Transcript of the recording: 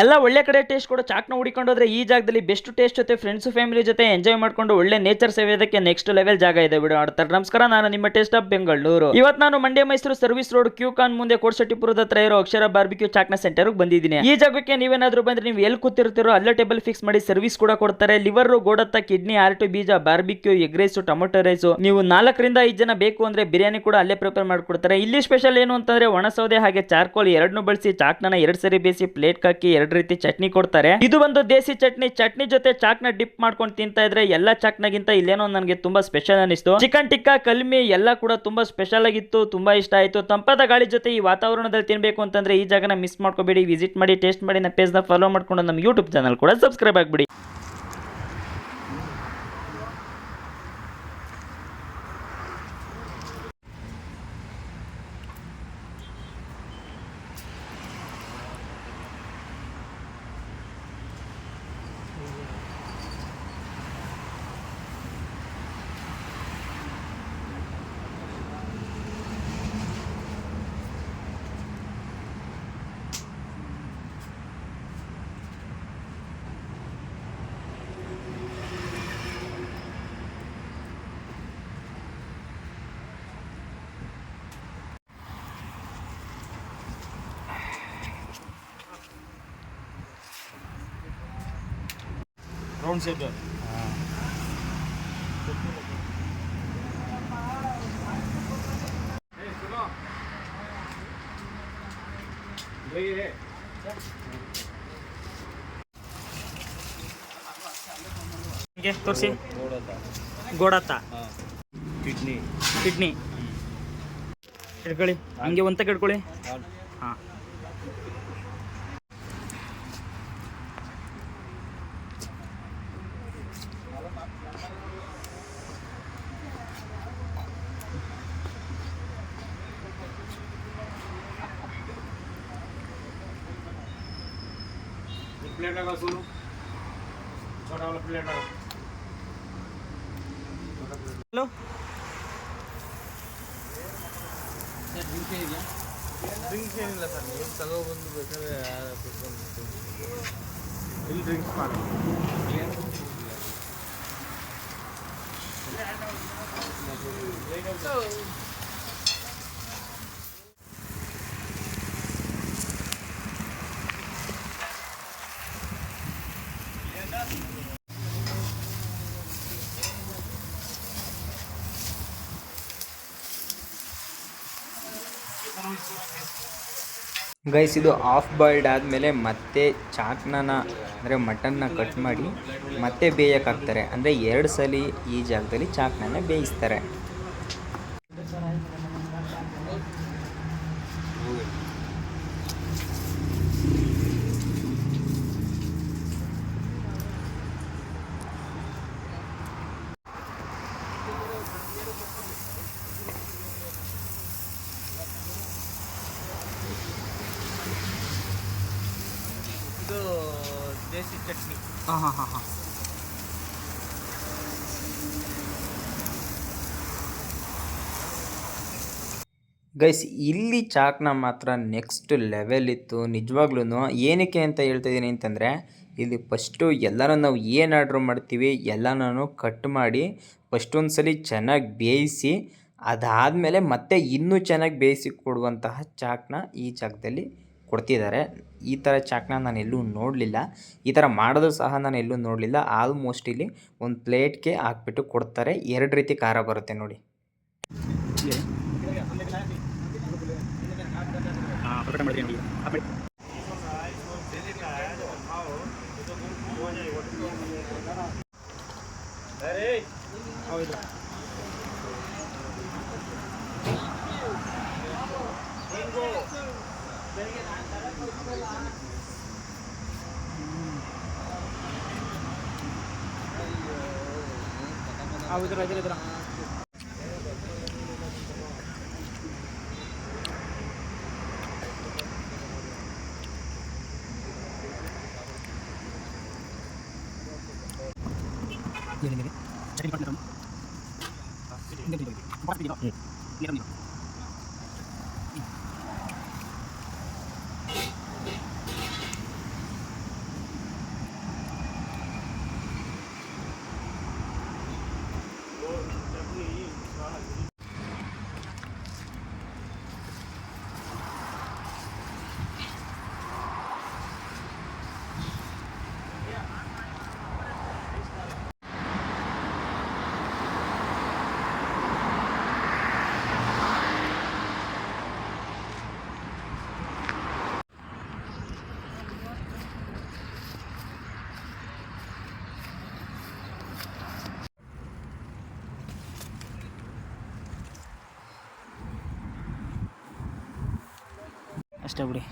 ಎಲ್ಲ ಒಳ್ಳೆ ಕಡೆ ಟೇಸ್ಟ್ ಕೊಡೋ ಚಾಕ್ನ ಹುಡಿಕೊಂಡೋದ್ರೆ ಈ ಜಾಗದಲ್ಲಿ ಬೆಸ್ಟ್ ಟೇಸ್ಟ್ ಜೊತೆ ಫ್ರೆಂಡ್ಸ್ ಫ್ಯಾಮಿಲಿ ಜೊತೆ ಎಂಜಾಯ್ ಮಾಡ್ಕೊಂಡು ಒಳ್ಳೆ ನೇಚರ್ ಸೇವೆದಕ್ಕೆ ನೆಕ್ಸ್ಟ್ ಲೆವೆಲ್ ಜಾಗ ಇದೆ ಬಿಡು ಆಡ್ತಾರೆ. ನಮಸ್ಕಾರ, ನಾನು ನಿಮ್ಮ ಟೇಸ್ಟ್ ಆಫ್ ಬೆಂಗಳೂರು ಇವತ್ತು ನಾನು ಮಂಡ್ಯ ಮೈಸೂರು ಸರ್ವಿಸ್ ರೋಡ್ ಕ್ಯೂ ಕಾನ್ ಮುಂದೆ ಕೋಡ್ಸಟ್ಟಿಪುರದ ಹತ್ರ ಇರೋ ಅಕ್ಷರ ಬಾರ್ಬಿಕ್ಯೂ ಚಾಕ್ನ ಸೆಂಟರ್ ಬಂದಿದ್ದೀನಿ. ಈ ಜಾಗಕ್ಕೆ ನೀವೇನಾದ್ರೂ ಬಂದ್ರೆ ನೀವು ಎಲ್ಲಿ ಕೂತಿರ್ತೀರೋ ಅಲ್ಲೇ ಟೇಬಲ್ ಫಿಕ್ಸ್ ಮಾಡಿ ಸರ್ವಿಸ್ ಕೂಡ ಕೊಡ್ತಾರೆ. ಲಿವರ್ ಗೋಡತ್ತ ಕಿಡ್ನಿ ಆರ್ಟು ಬೀಜ barbecue egg rice tomato rice ನೀವು ನಾಲ್ಕರಿಂದ ಐದು ಜನ ಬೇಕು ಅಂದ್ರೆ ಬಿರಿಯಾನಿ ಕೂಡ ಅಲ್ಲೇ ಪ್ರಿಪೇರ್ ಮಾಡಿಕೊಡ್ತಾರೆ. ಇಲ್ಲಿ ಸ್ಪೆಷಲ್ ಏನು ಅಂತಂದ್ರೆ ಒಣಸೌದೆ ಹಾಗೆ ಚಾರ್ಕೋಲ್ ಎರಡನ್ನೂ ಬಳಸಿ ಚಾಕ್ನ ಎರಡು ಸರಿ ಬೇಯಿಸಿ ಪ್ಲೇಟ್ ಹಾಕಿ ಎರಡ್ ರೀತಿ ಚಟ್ನಿ ಕೊಡ್ತಾರೆ. ಇದು ಒಂದು ದೇಸಿ ಚಟ್ನಿ ಚಟ್ನಿ ಜೊತೆ ಚಾಕ್ನ ಡಿಪ್ ಮಾಡ್ಕೊಂಡು ತಿಂತಾ ಇದ್ರೆ ಎಲ್ಲ ಚಾಕ್ನಾಗಿಂತ ಇಲ್ಲೇನೋ ನನಗೆ ತುಂಬಾ ಸ್ಪೆಷಲ್ ಅನಿಸ್ತು. ಚಿಕನ್ ಟಿಕ್ಕಾ, ಕಲ್ಮಿ ಎಲ್ಲ ಕೂಡ ತುಂಬಾ ಸ್ಪೆಷಲ್ ಆಗಿತ್ತು, ತುಂಬಾ ಇಷ್ಟ ಆಯ್ತು. ತಂಪಾದ ಗಾಳಿ ಜೊತೆ ಈ ವಾತಾವರಣದಲ್ಲಿ ತಿನ್ಬೇಕು ಅಂತಂದ್ರೆ ಈ ಜಾಗನ ಮಿಸ್ ಮಾಡ್ಕೋಬೇಡಿ. ವಿಸಿಟ್ ಮಾಡಿ, ಟೇಸ್ಟ್ ಮಾಡಿ ನಮ್ಮ ಪೇಜ್ನ ಫಾಲೋ ಮಾಡ್ಕೊಂಡು ನಮ್ಮ ಯೂಟ್ಯೂಬ್ ಚಾನಲ್ ಕೂಡ ಸಬ್ಸ್ಕ್ರೈಬ್ ಆಗ್ಬಿಡಿ. ರೌಂಡ್ ಶೇಪ್ ತೋರಿಸಿ. ಗೋಡತ್ತ. ಕಿಡ್ನಿ. ಕಿಡ್ನಿ. ಹಿಡ್ಕೊಳ್ಳಿ ಹಂಗೆ ಒಂತ ಇಟ್ಕೊಳ್ಳಿ ಹಾಂ. प्लेट लगा सुनो छोटा वाला प्लेट लगा ಹಲೋ ಡ್ರಿಂಕ್ಸ್ ಏನಿಲ್ಲ ಸರ್ ನೀವು ತಗೊಬಂದು ಬೇಕಾದ್ರೆ ಕುತ್ಕೊಂಡು ಇಲ್ಲಿ ಡ್ರಿಂಕ್ಸ್ ಮಾಡಿ ಗೈಸ್ ಇದು ಆಫ್ ಬಾಯ್ಲ್ಡ್ ಆದಮೇಲೆ ಮತ್ತೆ ಚಾಕ್ನ ಅಂದರೆ ಮಟನ್ನ ಕಟ್ ಮಾಡಿ ಮತ್ತೆ ಬೇಯಕ್ಕೆ ಹಾಕ್ತಾರೆ. ಅಂದರೆ ಎರಡು ಸಲ ಈ ಜಾಗದಲ್ಲಿ ಚಾಕ್ನನ್ನ ಬೇಯಿಸ್ತಾರೆ ಇದು ದೇಸಿ ಚಟ್ನಿ. ಹಾಂ ಹಾಂ ಹಾಂ ಹಾಂ. ಗೈಸ್ ಇಲ್ಲಿ ಚಾಕ್ನ ಮಾತ್ರ ನೆಕ್ಸ್ಟ್ ಲೆವೆಲ್ ಇತ್ತು. ನಿಜವಾಗ್ಲೂ ಏನಕ್ಕೆ ಅಂತ ಹೇಳ್ತಾ ಇದ್ದೀನಿ ಅಂತಂದರೆ, ಇಲ್ಲಿ ಫಸ್ಟು ಎಲ್ಲನೂ ನಾವು ಏನು ಆರ್ಡ್ರ್ ಮಾಡ್ತೀವಿ ಎಲ್ಲನೂ ಕಟ್ ಮಾಡಿ ಫಸ್ಟ್ ಸಲ ಚೆನ್ನಾಗಿ ಬೇಯಿಸಿ, ಅದಾದಮೇಲೆ ಮತ್ತೆ ಇನ್ನೂ ಚೆನ್ನಾಗಿ ಬೇಯಿಸಿ ಕೊಡುವಂತಹ ಚಾಕ್ನ ಈ ಜಾಗದಲ್ಲಿ ಕೊಡ್ತಿದ್ದಾರೆ. ಈ ಥರ ಚಾಕ್ನ ನಾನು ಎಲ್ಲೂ ನೋಡಲಿಲ್ಲ. ಈ ಥರ ಮಾಡೋದು ಸಹ ನಾನು ಎಲ್ಲೂ ನೋಡಲಿಲ್ಲ. ಆಲ್ಮೋಸ್ಟ್ ಇಲ್ಲಿ ಒಂದು ಪ್ಲೇಟ್ಗೆ ಹಾಕ್ಬಿಟ್ಟು ಕೊಡ್ತಾರೆ. ಎರಡು ರೀತಿ ಖಾರ ಬರುತ್ತೆ ನೋಡಿ. ಹಾಂ ಪರೋಟ ಮಾಡ್ತೀನಿ ನೋಡಿ ಹೌದು ಹೌದು ಇದ್ರ ಇದ್ರ ಏನಿದೆ ಚಟ್ನಿ ಪಟ್ಟ ಅಷ್ಟೇ ಬಿಡಿ